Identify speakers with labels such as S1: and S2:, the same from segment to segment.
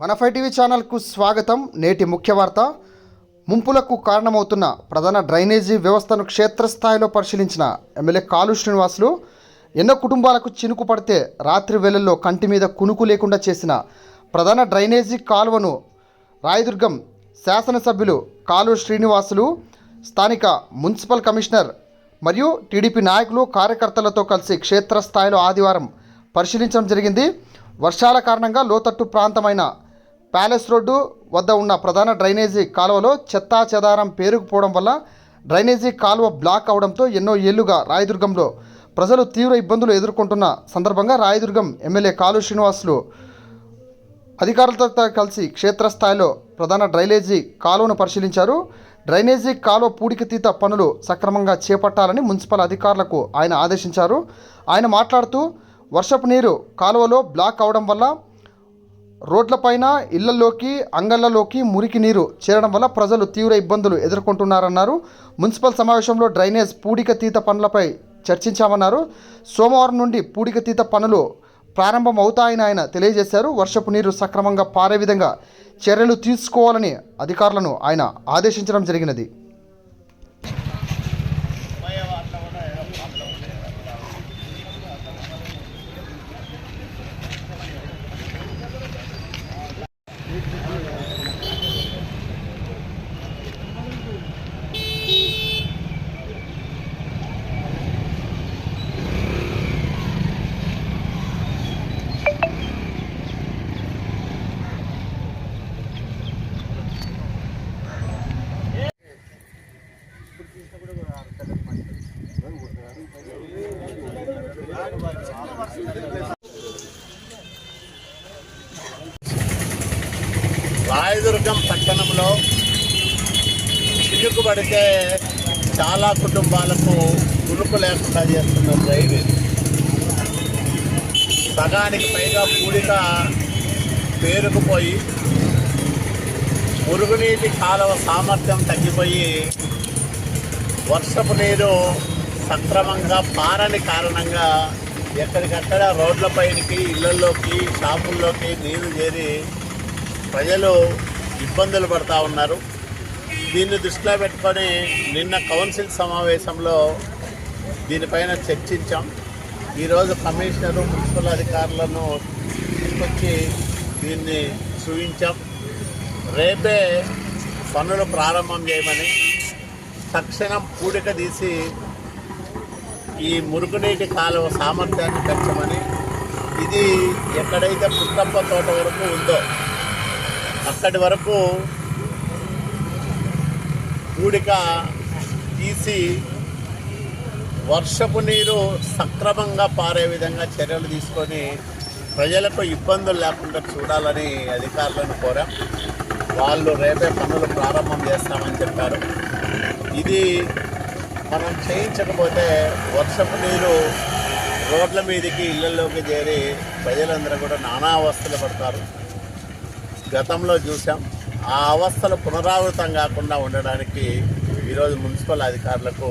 S1: మన five TV ఛానల్కు స్వాగతం. నేటి ముఖ్య వార్త. ముంపులకు కారణమవుతున్న ప్రధాన డ్రైనేజీ వ్యవస్థను క్షేత్రస్థాయిలో పరిశీలించిన ఎమ్మెల్యే కాలు శ్రీనివాసులు ఎన్నో కుటుంబాలకు చినుకు పడితే రాత్రి వేళల్లో కంటి మీద కునుకు లేకుండా చేసిన ప్రధాన డ్రైనేజీ కాలువను రాయదుర్గం శాసనసభ్యులు కాలు శ్రీనివాసులు స్థానిక మున్సిపల్ కమిషనర్ మరియు టీడీపీ నాయకులు కార్యకర్తలతో కలిసి క్షేత్రస్థాయిలో ఆదివారం పరిశీలించడం జరిగింది. వర్షాల కారణంగా లోతట్టు ప్రాంతమైన ప్యాలెస్ రోడ్డు వద్ద ఉన్న ప్రధాన డ్రైనేజీ కాలువలో చెత్తా చెదారం పేరుకుపోవడం వల్ల డ్రైనేజీ కాలువ బ్లాక్ అవడంతో ఎన్నో ఏళ్ళుగా రాయదుర్గంలో ప్రజలు తీవ్ర ఇబ్బందులు ఎదుర్కొంటున్న సందర్భంగా రాయదుర్గం ఎమ్మెల్యే కాలు శ్రీనివాసులు అధికారులతో కలిసి క్షేత్రస్థాయిలో ప్రధాన డ్రైనేజీ కాలువను పరిశీలించారు. డ్రైనేజీ కాలువ పూడికతీత పనులు సక్రమంగా చేపట్టాలని మున్సిపల్ అధికారులకు ఆయన ఆదేశించారు. ఆయన మాట్లాడుతూ వర్షపు నీరు కాలువలో బ్లాక్ అవడం వల్ల రోడ్లపైన ఇళ్ళలోకి అంగళ్ళలోకి మురికి నీరు చేరడం వల్ల ప్రజలు తీవ్ర ఇబ్బందులు ఎదుర్కొంటున్నారన్నారు. మున్సిపల్ సమావేశంలో డ్రైనేజ్ పూడికతీత పనులపై చర్చించామన్నారు. సోమవారం నుండి పూడికతీత పనులు ప్రారంభం అవుతాయని ఆయన తెలియజేశారు. వర్షపు నీరు సక్రమంగా పారే విధంగా చర్యలు తీసుకోవాలని అధికారులను ఆయన ఆదేశించడం జరిగినది.
S2: దుర్గం పట్టణంలో చినుకుబడితే చాలా కుటుంబాలకు ఉరుకు లేకుండా చేస్తున్న రైలు సగానికి పైగా పూడిక పేరుకుపోయి మురుగునీటి కాలువ సామర్థ్యం తగ్గిపోయి వర్షపు నీరు సక్రమంగా పారని కారణంగా ఎక్కడికక్కడ రోడ్లపైనకి ఇళ్ళలోకి షాపుల్లోకి నీరు చేరి ప్రజలు ఇబ్బందులు పడతా ఉన్నారు. దీన్ని దృష్టిలో పెట్టుకొని నిన్న కౌన్సిల్ సమావేశంలో దీనిపైన చర్చించాం. ఈరోజు కమిషనరు మున్సిపల్ అధికారులను తీసుకొచ్చి దీన్ని చూపించాం రేపే పనులు ప్రారంభం చేయమని తక్షణం పూడిక తీసి ఈ మురుగునీటి కాలువ సామర్థ్యాన్ని పెంచమని ఇది ఎక్కడైతే పుట్టప్ప తోట వరకు ఉందో అక్కడి వరకు కూడిక తీసి వర్షపు నీరు సక్రమంగా పారే విధంగా చర్యలు తీసుకొని ప్రజలకు ఇబ్బందులు లేకుండా చూడాలని అధికారులను కోరాం. వాళ్ళు రేపే పనులు ప్రారంభం చేస్తామని చెప్పారు. ఇది మనం చేయించకపోతే వర్షపు నీరు రోడ్ల మీదకి ఇళ్ళలోకి చేరి ప్రజలందరూ కూడా నానా అవస్థలు పడతారు. గతంలో చూసాం ఆ అవస్థలు పునరావృతం కాకుండా ఉండడానికి ఈరోజు మున్సిపల్ అధికారులకు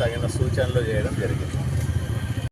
S2: తగిన సూచనలు చేయడం జరిగింది.